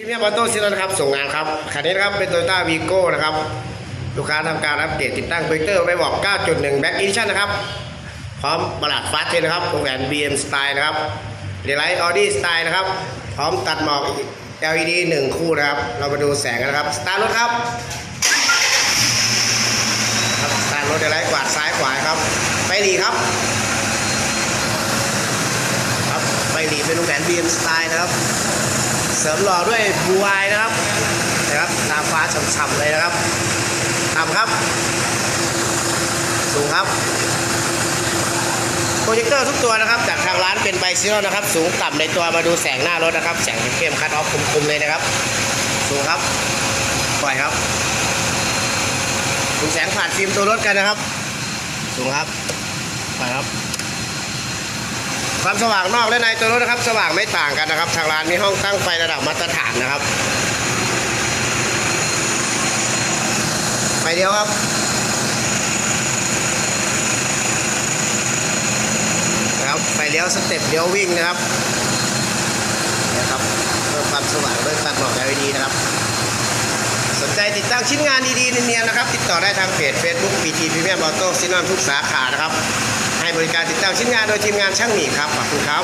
พี่เมียมอโต้ซิลนะครับส่งงานครับคันนี้นะครับเป็นโตโยต้าวีโก้นะครับลูกค้าทำการอัปเดตติดตั้งโปรเจคเตอร์ไว้บอก 9.1 Back Edition นะครับ พร้อมประหลาดฟาสเทนนะครับวงแหวน BM Style นะครับเดลไลท์ออดี้สไตล์นะครับ พร้อมตัดหมอก LED 1 คู่นะครับ เรามาดูแสงกันนะครับ สตาร์ทรถครับครับสตาร์ทรถเดลไลท์กวาดซ้ายขวาครับไปดีครับครับไปดีเป็นวงแหวน BM Style นะครับ เสริมหล่อด้วยบูไอนะครับนะครับตามฟ้าฉ่ำๆเลยนะครับต่ำครับ สูงครับโปรเจคเตอร์ทุกตัวนะครับ จากทางร้านเป็นไบซิโนนะครับ สูงต่ำในตัวมาดูแสงหน้ารถนะครับ แสงเข้มคัดออฟคมๆเลยนะครับ สูงครับปล่อยครับดูแสงผ่านฟิล์มตัวรถกันนะครับ สูงครับปล่อยครับ ความสว่างนอกและในตัวรถนะครับ สว่างไม่ต่างกันนะครับ ทางร้านมีห้องตั้งไฟระดับมาตรฐานนะครับไฟเดียวครับนะครับไฟเลี้ยวสเต็ปเลี้ยววิ่งนะครับนะครับเพิ่มความสว่างด้วยตัดหมอก LED นะครับ สนใจติดตั้งชิ้นงานดีๆเนียนๆนะครับ ติดต่อได้ทางเพจ Facebook PT Premium Auto ซินอนทุกสาขานะครับ ให้บริการติดตั้งชิ้นงานโดยทีมงานช่างหมีครับขอบคุณครับ